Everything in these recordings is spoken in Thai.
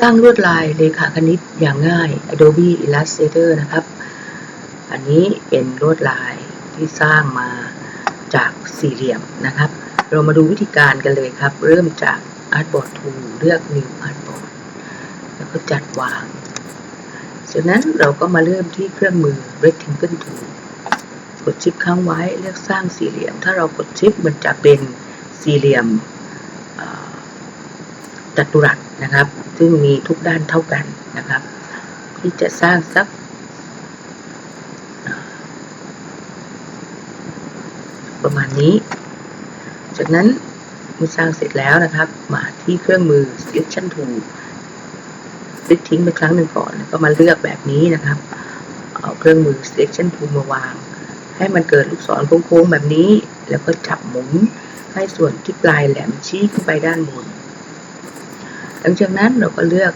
สร้างลวดลายเลขาคณิตอย่างง่าย Adobe Illustrator นะครับ อันนี้เป็นลวดลายที่สร้างมาจากสี่เหลี่ยมนะครับ เรามาดูวิธีการกันเลยครับ เริ่มจาก Artboard Tool เลือก New Artboard แล้วก็จัดวาง จากนั้นเราก็มาเริ่มที่เครื่องมือ Rectangle Tool กดชิปค้างไว้เลือกสร้างสี่เหลี่ยม ถ้าเรากดชิปมันจะเป็นสี่เหลี่ยมจัตุรัสนะครับ ซึ่งมีทุกด้านเท่ากันนะครับ ที่จะสร้างสักประมาณนี้ จากนั้นเมื่อสร้างเสร็จแล้วนะครับ มาที่เครื่องมือ selection tool คลิกทิ้งไปครั้งหนึ่งก่อนแล้วก็มาเลือกแบบนี้นะครับ เอาเครื่องมือ selection tool มาวาง ให้มันเกิดลูกศรโค้งๆแบบนี้ แล้วก็จับหมุนให้ส่วนที่ปลายแหลมชี้ขึ้นไปด้านบน หลังจากนั้นเราก็เลือก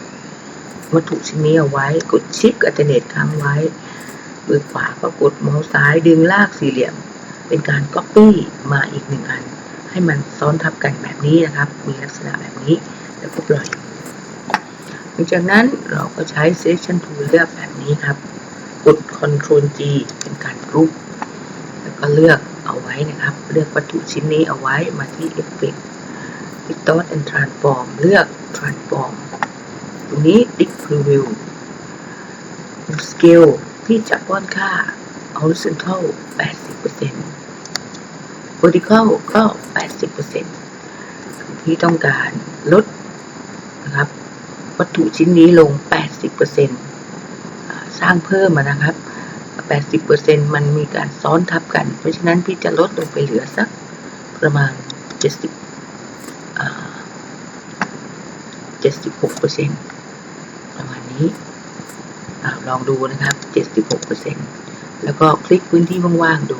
วัตถุชิ้นนี้เอาไว้ กดชิปอัลเนทค้างไว้มือขวาก็กดเมาส์ซ้ายดึงลากสี่เหลี่ยม เป็นการ Copy มาอีกหนึ่งอัน ให้มันซ้อนทับกันแบบนี้นะครับ มีลักษณะแบบนี้แล้วก็ปล่อย หลังจากนั้นเราก็ใช้ Selection Tool เลือกแบบนี้ครับ กด Ctrl G เป็นการกรุ๊ปแล้วก็เลือกเอาไว้นะครับ เลือกวัตถุชิ้นนี้เอาไว้มาที่ Effect Distort and Transform เลือก Transform ตรงนี้ Dick Preview Scale ที่จะป้อนค่า Horizontal 80% Vertical ก็ 80%ที่ต้องการลดนะครับ วัตถุชิ้นนี้ลง 80%สร้างเพิ่มมานะครับ 80%มันมีการซ้อนทับกัน เพราะฉะนั้นพี่จะลดลงไปเหลือสักประมาณ 70 อ่า76%ประมาณนี้ลองดูนะครับ 76%แล้วก็คลิกพื้นที่ว่างๆดู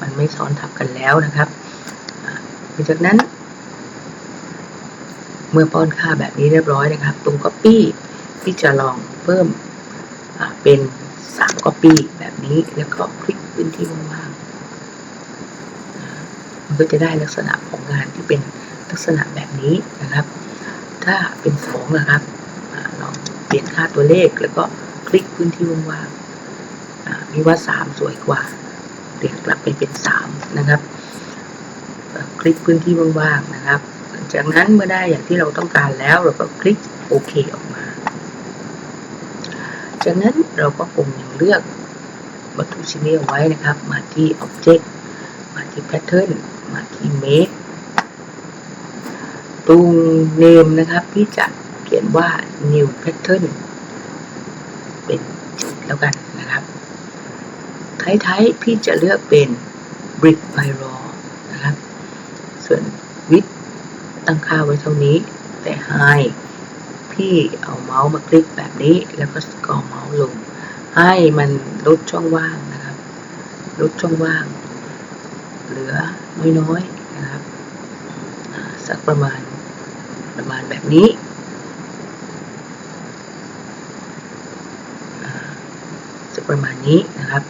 มันไม่ซ้อนทับกันแล้วนะครับหลังจากนั้น เมื่อป้อนค่าแบบนี้เรียบร้อยนะครับ ตรง Copy ที่จะลองเพิ่มเป็น 3 Copy แบบนี้ แล้วก็คลิกพื้นที่ว่างๆ มันก็จะได้ลักษณะของงานที่เป็น ลักษณะแบบนี้นะครับ ถ้าเป็น2นะครับอาลองเปลี่ยนค่าตัวเลขแล้วก็คลิกพื้นที่ว่างๆอ่ามีว่า3สวยกว่าเปลี่ยนกลับไปเป็น3นะครับ คลิกพื้นที่ว่างๆนะครับ จากนั้นเมื่อได้อย่างที่เราต้องการแล้วเราก็คลิกโอเคออกมา จากนั้นเราก็คงยังเลือกวัตถุชิ้นนี้เอาไว้นะครับ มาที่ Object มาที่ Pattern มาที่ Make ตรง Name นะครับ พี่จะเขียนว่า New Pattern เป็นแล้วกันนะครับท้ายๆพี่จะเลือกเป็น Brick by Raw นะครับ ส่วน Width ตั้งค่าไว้เท่านี้ แต่ High พี่เอาเมาส์มาคลิกแบบนี้ แล้วก็สกอร์เมาส์ลง ให้มันลดช่องว่างนะครับ ลดช่องว่าง เหลือน้อยๆนะครับ สักประมาณ ประมาณแบบนี้อ่าสัประมาณนี้นะครับ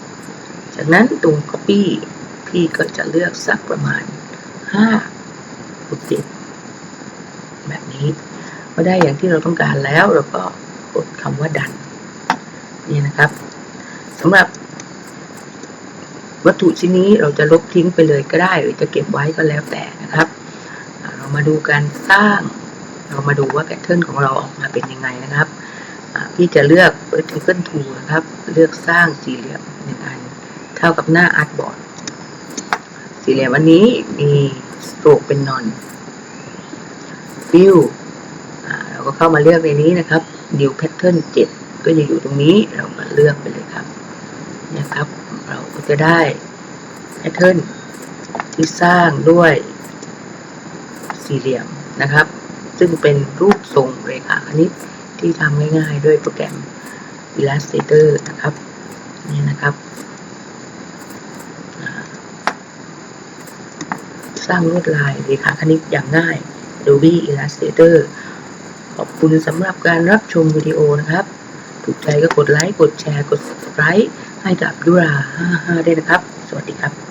จากนั้นตรง copy พี่ก็จะเลือกสักประมาณ5หรือ7แบบนี้เมื่อได้อย่างที่เราต้องการแล้วเราก็กดคำว่าดันนี่นะครับสำหรับวัตถุชิ้นนี้เราจะลบทิ้งไปเลยก็ได้ หรือจะเก็บไว้ก็แล้วแต่นะครับ เรามาดูการสร้าง เรามาดูว่าแพทเทิร์นของเราออกมาเป็นยังไงนะครับพี่จะเลือก Vertical Tool นะครับ เลือกสร้างสี่เหลี่ยมหนึ่งอัน เท่ากับหน้า Artboard สี่เหลี่ยมอันนี้มีสโตรกเป็นนอนฟิลเราก็เข้ามาเลือกในนี้นะครับ New Pattern 7 ก็จะอยู่ตรงนี้เราก็เลือกไปเลยครับ นะครับ เราก็จะได้แพทเทิร์นที่สร้างด้วยสี่เหลี่ยมนะครับ ซึ่งเป็นรูปทรงเรขาคณิตที่ทำง่ายๆด้วยโปรแกรม Illustrator นะครับนี่นะครับสร้างลวดลายเรขาคณิตอย่างง่าย Adobe Illustrator ขอบคุณสำหรับการรับชมวิดีโอนะครับ ถูกใจก็กดไลค์ กดแชร์ กด subscribe ให้กับยุรา55ด้วยนะครับ สวัสดีครับ